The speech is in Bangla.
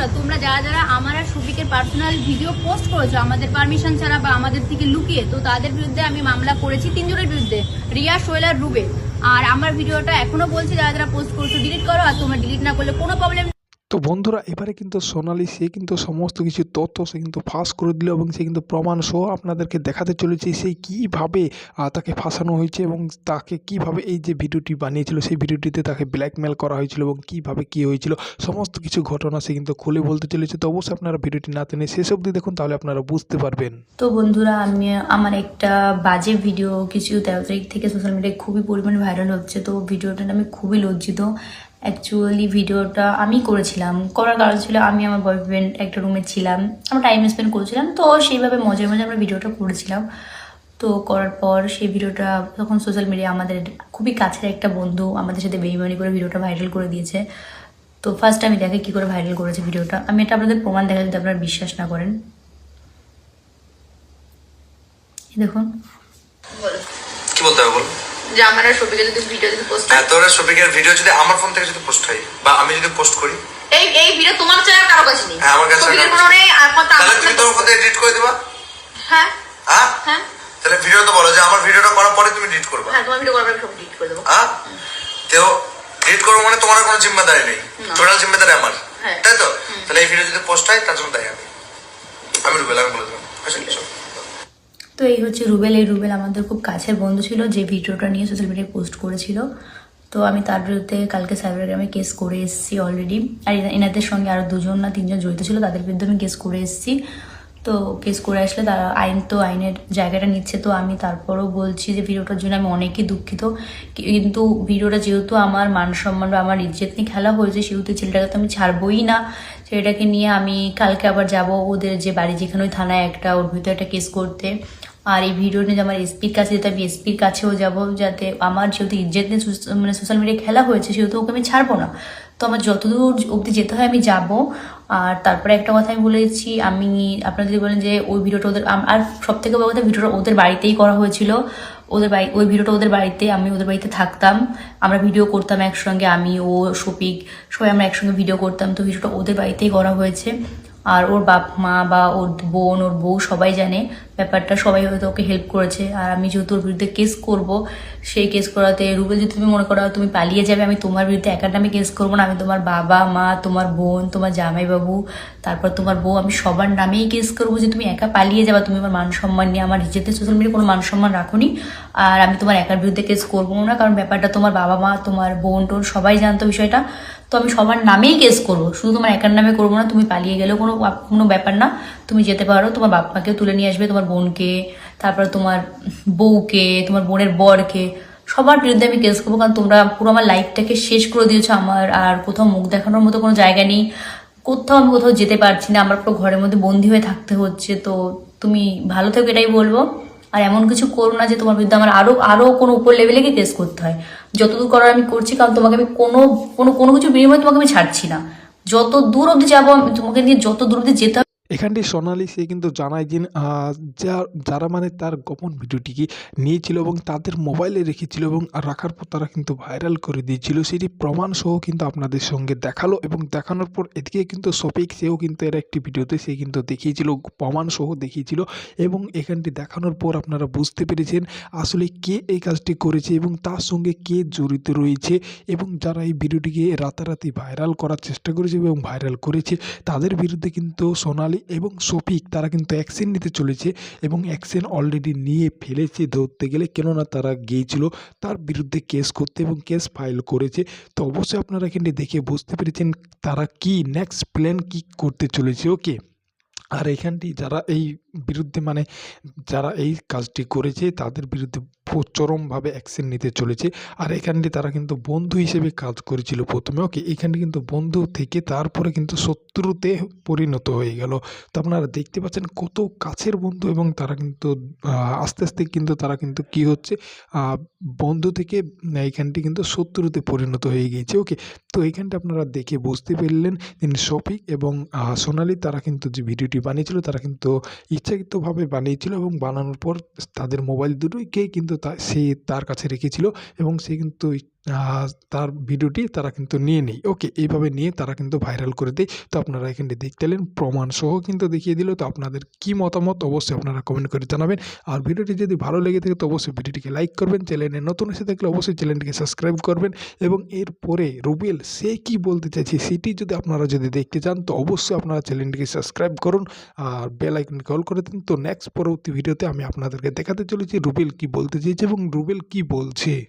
বন্ধুরা তোমরা যারা যারা আমার আর সুফিকের পার্সোনাল ভিডিও পোস্ট করেছ, আমাদের পারমিশন ছাড়া বা আমাদের থেকে লুকিয়ে, তো তাদের বিরুদ্ধে আমি মামলা করেছি তিনজনের বিরুদ্ধে, রিয়া আর রুবে আর আমার ভিডিওটা এখনও বলছি, যারা যারা পোস্ট করছ ডিলিট করো, আর তোমরা ডিলিট না করলে কোনো প্রবলেম তো বন্ধুরা, এবারে কিন্তু সোনালি, সে কিন্তু সমস্ত কিছু তথ্য সে কিন্তু ফাঁস করে দিল এবং সে কিন্তু প্রমাণ সহ আপনাদেরকে দেখাতে চলেছে সেই কীভাবে তাকে ফাঁসানো হয়েছে এবং তাকে কীভাবে এই যে ভিডিওটি বানিয়েছিল, সেই ভিডিওটিতে তাকে ব্ল্যাকমেল করা হয়েছিল এবং কীভাবে কী হয়েছিল, সমস্ত কিছু ঘটনা সে কিন্তু খুলে বলতে চলেছে। তো অবশ্যই আপনারা ভিডিওটি না টেনে শেষ অবধি দেখুন, তাহলে আপনারা বুঝতে পারবেন। তো বন্ধুরা, আমি, আমার একটা বাজে ভিডিও কিছু তেরো তারিখ থেকে সোশ্যাল মিডিয়ায় খুবই পরিমাণে ভাইরাল হচ্ছে, তো ভিডিওটা আমি খুবই লজ্জিত। অ্যাকচুয়ালি ভিডিওটা আমি করেছিলাম। করার কারণ ছিল আমি আমার বয়ফ্রেন্ড একটা রুমে ছিলাম। আমরা টাইম স্পেন্ড করেছিলাম, তো সেইভাবে মজার মজায় আমরা ভিডিওটা করেছিলাম। তো করার পর সেই ভিডিওটা তখন সোশ্যাল মিডিয়া আমাদের খুবই কাছের একটা বন্ধু আমাদের সাথে বেইমানি করে ভিডিওটা ভাইরাল করে দিয়েছে। তো ফার্স্ট আমি দেখে কী করে ভাইরাল করেছে ভিডিওটা আমি এটা আপনাদের প্রমাণ দেখা যদি আপনারা বিশ্বাস না করেন। দেখুন। কি বলতে হবে যে আমার আর শফিকের যদি ভিডিও যদি পোস্ট হ্যাঁ। তোর শফিকের ভিডিও যদি আমার ফোন থেকে যদি পোস্ট হয় বা আমি যদি পোস্ট করি? এই এই ভিডিও তোমার ছাড়া কারও কাছে নেই। হ্যাঁ, আমার কাছে শফিকের কারও কোনো নেই। তাহলে তুমি তোমার ফোন এডিট করে দিবা? হ্যাঁ। হ্যাঁ? হ্যাঁ। তাহলে ভিডিও তো বলো যে আমার ভিডিওটা করার পরে তুমি এডিট করবা। হ্যাঁ তোমার ভিডিও করবে আমি সব ডিলিট করে দেবো। হ্যাঁ? তো এডিট করব মানে তোমার কোনো জিম্মেদারি নেই। টোটাল জিম্মেদারি আমার। হ্যাঁ। তাই তো? তাহলে এই ভিডিও যদি পোস্ট হয় তার জন্য তাই আমি। আমি রুবেল আমি বলে আসেন কিছু তো এই হচ্ছে রুবেল, এই রুবেল আমাদের খুব কাছের বন্ধু ছিল, যে ভিডিওটা নিয়ে সোশ্যাল মিডিয়ায় পোস্ট করেছিল। তো আমি তার বিরুদ্ধে কালকে সাইবারগ্রামে কেস করে এসেছি অলরেডি আর এনা- এনাদের সঙ্গে আরও দুজন না তিনজন জড়িত ছিল, তাদের বিরুদ্ধে আমি কেস করে এসেছি। তো কেস করে আসলে তারা আইন, তো আইনের জায়গাটা নিচ্ছে। তো আমি তারপরও বলছি যে ভিডিওটার জন্য আমি অনেকই দুঃখিত। কিন্তু ভিডিওটা যেহেতু আমার মান সম্মান বা আমার ইজ্জত নিয়ে খেলা হয়েছে, সেহেতু ছেলেটাকে তো আমি ছাড়বই না। ছেলেটাকে নিয়ে আমি কালকে আবার যাব, ওদের যে বাড়ি যেখানে ওই থানায় একটা, ওর ভিতরে একটা কেস করতে। আর এই ভিডিও নিয়ে আমার এসপির কাছে যেতে, আমি এসপির কাছেও যাব, যাতে আমার যেহেতু ইজ্জত নিয়ে মানে সোশ্যাল মিডিয়ায় খেলা হয়েছে, সেহেতু ওকে আমি ছাড়বো না। তো আমার যতদূর অবধি যেতে হয় আমি যাব। আর তারপরে একটা কথা আমি বলেছি আমি, আপনারা যদি বলেন যে ওই ভিডিওটা ওদের আর সব থেকে বড় কথা ভিডিওটা ওদের বাড়িতেই করা হয়েছিল। ওদের বাড়ি, ওই ভিডিওটা ওদের বাড়িতে, আমি ওদের বাড়িতে থাকতাম। আমরা ভিডিও করতাম একসঙ্গে, আমি, ও, শফিক, সবাই আমরা একসঙ্গে ভিডিও করতাম। তো ভিডিওটা ওদের বাড়িতেই করা হয়েছে। আর ওর বাপ মা বা ওর বোন, ওর বউ সবাই জানে। ব্যাপারটা, সবাই হয়তো ওকে হেল্প করেছে। আর আমি যেহেতু ওর বিরুদ্ধে কেস করব, সেই কেস করাতে রুবেল যদি তুমি মনে করো তুমি পালিয়ে যাবে, আমি তোমার বিরুদ্ধে একার নামে কেস করব না। আমি তোমার বাবা, মা, তোমার বোন, তোমার জামাইবাবু, তারপর তোমার বউ, আমি সবার নামেই কেস করব যে তুমি একা পালিয়ে যাবা। তুমি আমার মান সম্মান নিয়ে আমার নিজেদের সোশ্যাল মিডিয়া কোনো মান সম্মান রাখুনি। আর আমি তোমার একার বিরুদ্ধে কেস করব না, কারণ ব্যাপারটা তোমার বাবা, মা, তোমার বোন, টোন সবাই জানতো বিষয়টা। তো আমি সবার নামেই কেস করব। শুধু তোমার একার নামে করব না, তুমি পালিয়ে গেলেও কোনো কোনো ব্যাপার না। তুমি যেতে পারো, তোমার বাপ মাকেও তুলে নিয়ে আসবে, তোমার বোনকে, তারপর তোমার বউকে, তোমার বোনের বরকে, সবার বিরুদ্ধে আমি কেস করব, কারণ তোমরা পুরো আমার লাইফটাকে শেষ করে দিয়েছ আমার, আর কোথাও মুখ দেখানোর মতো কোনো জায়গা নেই। কোথাও আমি কোথাও যেতে পারছি না, আমার পুরো ঘরের মধ্যে বন্দি হয়ে থাকতে হচ্ছে, তো তুমি ভালো থেকো এটাই বলব। আর এমন কিছু করো না যে তোমার বিরুদ্ধে আমার আরও আরও কোনো উপর লেভেলে গিয়ে কেস করতে হয়। যতদূর করার আমি করছি, কারণ তোমাকে আমি কোনো কোনো কোনো কিছু বিনিময়ে তোমাকে আমি ছাড়ছি না। যত দূর অবধি যাব তোমাকে নিয়ে যত দূর অবধি যেতে এখানটি সোনালি সে কিন্তু জানায় যে যারা মানে তার গোপন ভিডিওটিকে নিয়েছিল এবং তাদের মোবাইলে রেখেছিল এবং রাখার পর তারা কিন্তু ভাইরাল করে দিয়েছিল, সেটি প্রমাণ সহ কিন্তু আপনাদের সঙ্গে দেখাল এবং দেখানোর পর এদিকে কিন্তু শফিক সেও কিন্তু এর একটি ভিডিওতে সে কিন্তু দেখিয়েছিল প্রমাণ সহ দেখিয়েছিল এবং এখানটি দেখানোর পর আপনারা বুঝতে পেরেছেন আসলে কে এই কাজটি করেছে এবং তার সঙ্গে কে জড়িত রয়েছে এবং যারা এই ভিডিওটিকে রাতারাতি ভাইরাল করার চেষ্টা করেছে এবং ভাইরাল করেছে, তাদের বিরুদ্ধে কিন্তু সোনালি এবং শফিক, তারা কিন্তু অ্যাকশন নিতে চলেছে এবং অ্যাকশন অলরেডি নিয়ে ফেলেছে ধরতে গেলে। কেননা তারা গিয়েছিল তার বিরুদ্ধে কেস করতে এবং কেস ফাইল করেছে। তো অবশ্যই আপনারা এখানে দেখে বুঝতে পেরেছেন তারা কি নেক্সট প্ল্যান কি করতে চলেছে ওকে আর এখানটি যারা এই বিরুদ্ধে মানে যারা এই কাজটি করেছে, তাদের বিরুদ্ধে চরমভাবে অ্যাকশন নিতে চলেছে। আর এখানটি তারা কিন্তু বন্ধু হিসেবে কাজ করেছিল প্রথমে। ওকে এখানটি কিন্তু বন্ধু থেকে তারপরে কিন্তু শত্রুতে পরিণত হয়ে গেল। তো আপনারা দেখতে পাচ্ছেন কত কাছের বন্ধু এবং তারা কিন্তু আস্তে আস্তে কিন্তু তারা কিন্তু কি হচ্ছে বন্ধু থেকে এইখানটি কিন্তু শত্রুতে পরিণত হয়ে গিয়েছে। ওকে তো এইখানটা আপনারা দেখে বুঝতে পারলেন তিনি শফিক এবং সোনালি তারা কিন্তু যে ভিডিওটি বানিয়েছিল তারা কিন্তু ইচ্ছাকৃতভাবে বানিয়েছিল এবং বানানোর পর তাদের মোবাইল দুটোইকেই কিন্তু তা, সে তার কাছে রেখেছিল এবং সে কিন্তু তার ভিডিওটি তারা কিন্তু নিয়ে নেই। ওকে, এইভাবে নিয়ে তারা কিন্তু ভাইরাল করে দেয়। তো আপনারা এখানে দেখতে পেলেন প্রমাণ সহ কিন্তু দেখিয়ে দিল। তো আপনাদের কি মতামত অবশ্যই আপনারা কমেন্ট করে জানাবেন। আর ভিডিওটি যদি ভালো লেগে থাকে, তো অবশ্যই ভিডিওটিকে লাইক করবেন। চ্যানেলে নতুন এসে থাকলে অবশ্যই চ্যানেলটিকে সাবস্ক্রাইব করবেন। এবং এরপরে রুবেল, সে কি বলতে চাইছে সেটি যদি আপনারা যদি দেখতে চান, তো অবশ্যই আপনারা চ্যানেলটিকে সাবস্ক্রাইব করুন। আর বেল আইকন কল করে দিন। তো নেক্সট পরবর্তী ভিডিওতে আমি আপনাদেরকে দেখাতে চলেছি, রুবেল কি বলতে চেয়েছে এবং রুবেল কি বলছে।